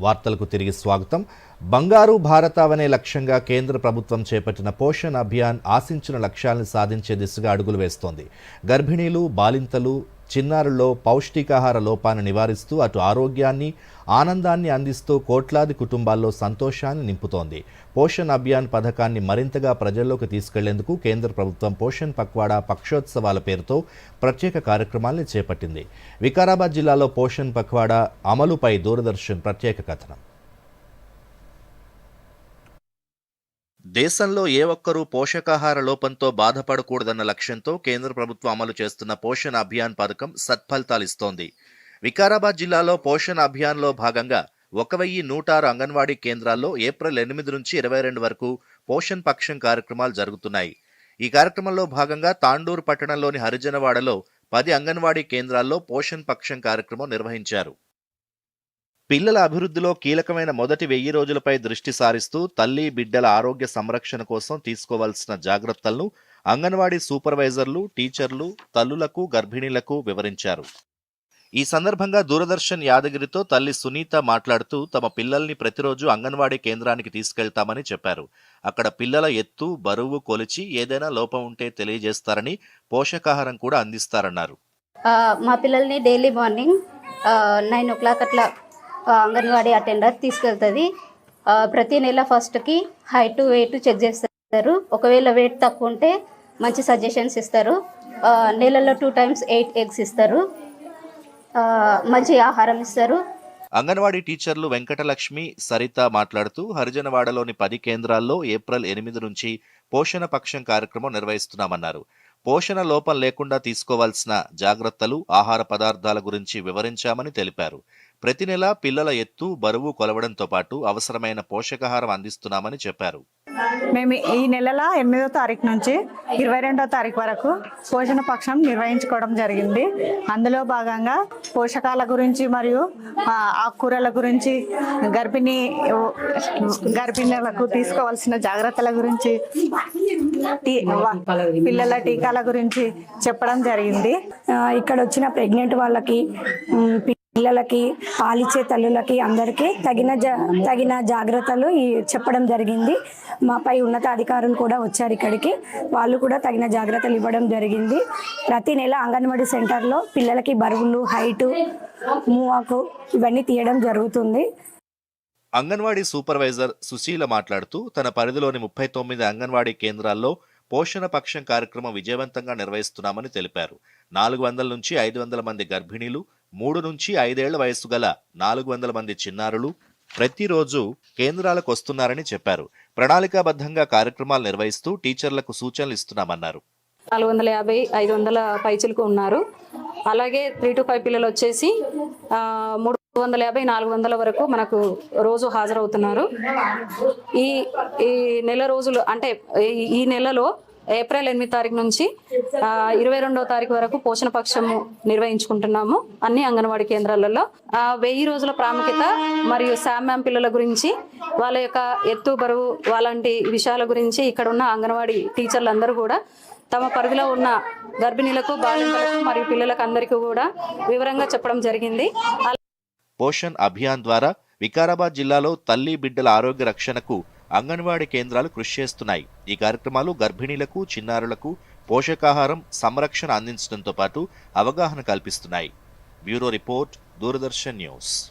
వార్తలకు తిరిగి స్వాగతం. బంగారు భారత అనే లక్ష్యంగా కేంద్ర ప్రభుత్వం చేపట్టిన పోషణ్ అభియాన్ ఆశించిన లక్ష్యాలను సాధించే దిశగా అడుగులు వేస్తోంది. గర్భిణీలు బాలింతలు చిన్నారుల్లో పౌష్టికాహార లోపాన్ని నివారిస్తూ అటు ఆరోగ్యాన్ని ఆనందాన్ని అందిస్తూ కోట్లాది కుటుంబాల్లో సంతోషాన్ని నింపుతోంది. పోషణ్ అభియాన్ పథకాన్ని మరింతగా ప్రజల్లోకి తీసుకెళ్ళేందుకు కేంద్ర ప్రభుత్వం పోషణ్ పక్వాడా పక్షోత్సవాల పేరుతో ప్రత్యేక కార్యక్రమాల్ని చేపట్టింది. వికారాబాద్ జిల్లాలో పోషణ్ పక్వాడా అమలుపై దూరదర్శన్ ప్రత్యేక కథనం. దేశంలో ఏ ఒక్కరూ పోషకాహార లోపంతో బాధపడకూడదన్న లక్ష్యంతో కేంద్ర ప్రభుత్వం అమలు చేస్తున్న పోషణ్ అభియాన్ పథకం సత్ఫలితాలిస్తోంది వికారాబాద్ జిల్లాలో పోషణ్ అభియాన్లో భాగంగా ఒక వెయ్యి నూట ఆరు అంగన్వాడీ కేంద్రాల్లో ఏప్రిల్ ఎనిమిది నుంచి ఇరవై రెండు వరకు పోషణ్ పక్షం కార్యక్రమాలు జరుగుతున్నాయి. ఈ కార్యక్రమంలో భాగంగా తాండూరు పట్టణంలోని హరిజనవాడలో పది అంగన్వాడీ కేంద్రాల్లో పోషణ్ పక్షం కార్యక్రమం నిర్వహించారు. పిల్లల అభివృద్ధిలో కీలకమైన మొదటి వెయ్యి రోజులపై దృష్టి సారిస్తూ తల్లి బిడ్డల ఆరోగ్య సంరక్షణ కోసం తీసుకోవాల్సిన జాగ్రత్తలను అంగన్వాడీ సూపర్వైజర్లు టీచర్లు తల్లులకు గర్భిణీలకు వివరించారు. ఈ సందర్భంగా దూరదర్శన్ యాదగిరితో తల్లి సునీత మాట్లాడుతూ తమ పిల్లల్ని ప్రతిరోజు అంగన్వాడీ కేంద్రానికి తీసుకెళ్తామని చెప్పారు. అక్కడ పిల్లల ఎత్తు బరువు కొలిచి ఏదైనా లోపం ఉంటే తెలియజేస్తారని పోషకాహారం కూడా అందిస్తారన్నారు. మా పిల్లల్ని daily morning nine o'clock అట్లా అంగన్వాడీ అటెండర్ తీసుకెళ్తుంది. ప్రతి నెల ఫస్ట్కి హైట్ వెయిట్ చెక్ చేస్తారు. ఒకవేళ వెయిట్ తక్కువ ఉంటే మంచి సజెషన్స్ ఇస్తారు. నెలలో టూ టైమ్స్ ఎయిట్ ఎగ్స్ ఇస్తారు. మంచి ఆహారం ఇస్తారు. అంగన్వాడీ టీచర్లు వెంకటలక్ష్మి సరిత మాట్లాడుతూ హరిజనవాడలోని పది కేంద్రాల్లో ఏప్రిల్ ఎనిమిది నుంచి పోషణ పక్షం కార్యక్రమం నిర్వహిస్తున్నామన్నారు. పోషణ లోపం లేకుండా తీసుకోవాల్సిన జాగ్రత్తలు ఆహార పదార్థాల గురించి వివరించామని తెలిపారు. ప్రతి నెల పిల్లల ఎత్తు బరువు కొలవడంతో పాటు అవసరమైన పోషకాహారం అందిస్తున్నామని చెప్పారు. మేము ఈ నెలల ఎనిమిదో తారీఖు నుంచి ఇరవై రెండో తారీఖు వరకు పోషణ పక్షం నిర్వహించుకోవడం జరిగింది. అందులో భాగంగా పోషకాల గురించి మరియు ఆకుకూరల గురించి గర్భిణీ గర్భిణులకు తీసుకోవాల్సిన జాగ్రత్తల గురించి పిల్లల టీకాల గురించి చెప్పడం జరిగింది. ఇక్కడ వచ్చిన ప్రెగ్నెంట్ వాళ్ళకి పిల్లలకి పాలిచ్చే తల్లులకి అందరికీ తగిన జా తగిన జాగ్రత్తలు చెప్పడం జరిగింది. మాపై ఉన్నతాధికారులు కూడా వచ్చారు ఇక్కడికి. వాళ్ళు కూడా తగిన జాగ్రత్తలు ఇవ్వడం జరిగింది. ప్రతి నెల అంగన్వాడీ సెంటర్లో పిల్లలకి బరువులు హైటు మూవాకు ఇవన్నీ తీయడం జరుగుతుంది. అంగన్వాడీ సూపర్వైజర్ సుశీల మాట్లాడుతూ తన పరిధిలోని ముప్పై తొమ్మిది అంగన్వాడీ కేంద్రాల్లో పోషణ పక్షం కార్యక్రమం విజయవంతంగా నిర్వహిస్తున్నామని తెలిపారు. నాలుగు వందల నుంచి ఐదు వందల మంది గర్భిణీలు మూడు నుంచి ఐదేళ్ళ వయసు గల నాలుగు వందల మంది చిన్నారులు ప్రతిరోజు కేంద్రాలకు వస్తున్నారని చెప్పారు. ప్రణాళికాబద్ధంగా కార్యక్రమాలు నిర్వహిస్తూ టీచర్లకు సూచనలు ఇస్తున్నామన్నారు. నాలుగు వందల యాభై ఐదు వందల పైచులకు ఉన్నారు. అలాగే త్రీ టు ఫైవ్ పిల్లలు వచ్చేసి మూడు వందల యాభై నాలుగు వందల వరకు మనకు రోజు హాజరవుతున్నారు. ఈ ఈ నెల రోజులు అంటే ఈ- ఈ నెలలో ఏప్రిల్ ఎనిమిది తారీఖు నుంచి ఇరవై రెండవ తారీఖు వరకు పోషణ పక్షము నిర్వహించుకుంటున్నాము అన్ని అంగన్వాడీ కేంద్రాలలో. ఆ, వెయ్యి రోజుల ప్రాముఖ్యత మరియు శామ్యాం పిల్లల గురించి వాళ్ళ యొక్క ఎత్తు బరువు అలాంటి విషయాల గురించి ఇక్కడ ఉన్న అంగన్వాడీ టీచర్లు అందరూ కూడా తమ పరిధిలో ఉన్న గర్భిణీలకు బాలింతలకు మరియు పిల్లలకు అందరికీ కూడా వివరంగా చెప్పడం జరిగింది. పోషణ్ అభియాన్ ద్వారా వికారాబాద్ జిల్లాలో తల్లి బిడ్డల ఆరోగ్య రక్షణకు అంగన్వాడీ కేంద్రాలు కృషి చేస్తున్నాయి. ఈ కార్యక్రమాలు గర్భిణీలకు చిన్నారులకు పోషకాహారం సంరక్షణ అందించడంతో పాటు అవగాహన కల్పిస్తున్నాయి. Bureau report Doordarshan news.